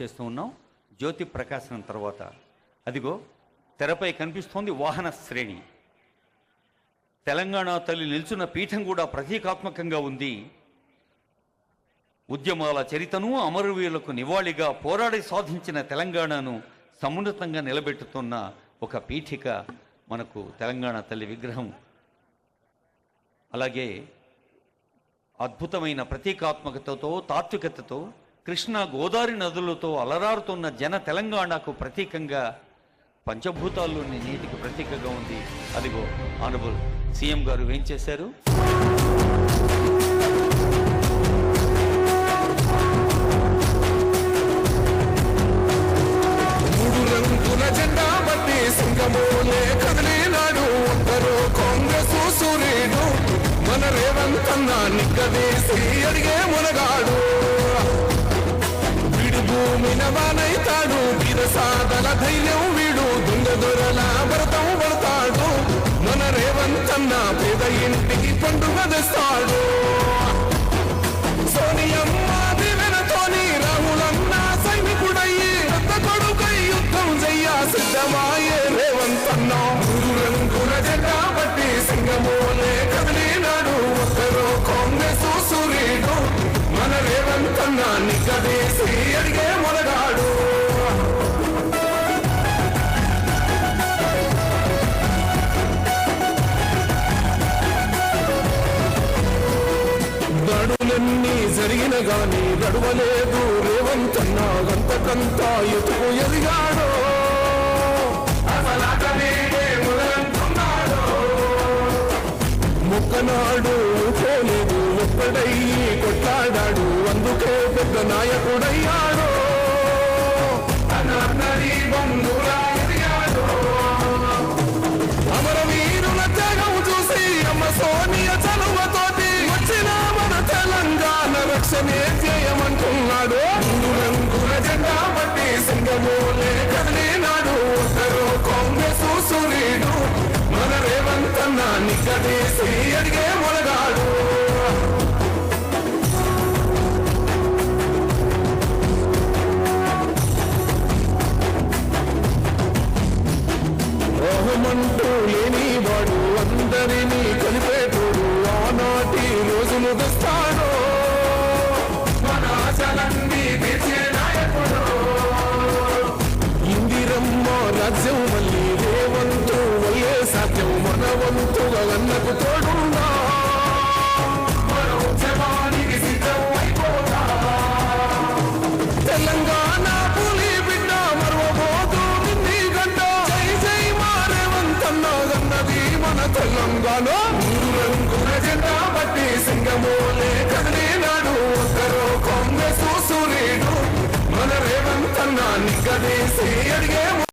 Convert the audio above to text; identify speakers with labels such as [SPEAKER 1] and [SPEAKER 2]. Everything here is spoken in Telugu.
[SPEAKER 1] చేస్తూ ఉన్నాం. జ్యోతి ప్రకాశనం తర్వాత. అదిగో తెరపై కనిపిస్తోంది వాహన శ్రేణి. తెలంగాణ తల్లి నిల్చున్న పీఠం కూడా ప్రతీకాత్మకంగా ఉంది. ఉద్యమాల చరితను అమరవీరులకు నివాళిగా పోరాడి సాధించిన తెలంగాణను సమున్నతంగా నిలబెట్టుతున్న ఒక పీఠిక మనకు తెలంగాణ తల్లి విగ్రహం. అలాగే అద్భుతమైన ప్రతీకాత్మకతతో తాత్వికతతో కృష్ణ గోదావరి నదులతో అలరారుతున్న జన తెలంగాణకు ప్రతీకంగా పంచభూతాల్లోని నీటికి ప్రతీకగా ఉంది. అదిగో ఆనబుల్ సీఎం గారు ఏం చేశారు?
[SPEAKER 2] మూడు రేవంత్ అన్న బట్టి కాంగ్రెస్ నిక్కదీసి అడిగే మునగాడు. వీడు భూమిన వానైతాడు వీరసాదల ధైర్యం వీడు. దొంగ దొరల భరతం పడతాడు. మన రేవంతన్న పేద ఇంటికి పండుగ తెస్తాడు. సోనియమ్మ దివెనతోని రాహులన్న సైనికుడయ్యి రక్త కొడుకై యుద్ధం చెయ్య సిద్ధమాయే రేవంతన్న. మూడు రంగుల జెండా బట్టి సింగమోలే కదిలినాడు. ఒక్కరో కాంగ్రెస్ సూర్యుడు మన రేవంతన్న నిగ్గదీసి అడిగే మొనగాడు దాడులన్నీ జరిగిన గాని గడవలేదు. రేవంతన్న అంతకంతా ఎదుగు ఎదిగాడు. అసలాట ముక్కనాడు పోలేదు ఒక్కడయ్యి కొట్లాడాడు. నాయకుడయ్యాడో. అన్నది బంధువులా ఎదిగాడు. అమరవీరుల త్యాగం చూసి అమ్మ సోనియ చలువతోటి వచ్చిన మన తెలంగాణ రక్షణే చేయమంటున్నాడు మూడు రంగుల జెండా బట్టి సింగమోలే కదిలినాడు. ఒకరు కాంగ్రెస్ సూర్యుడు మన రేవంతన్న నిగ్గదీసి అడిగే మొనగాడు మోహమంటూ లేనివాడు అందరినీ కలిపేటోడు ఆనాటి రోజులు తెస్తాడు. మన ఆశలన్నీ తీర్చే నాయకుడు. ఇందిరమ్మ రాజ్యం ఉన్నది మన తెలంగాణ. రంగుల జెండా బట్టి సింగమోలే.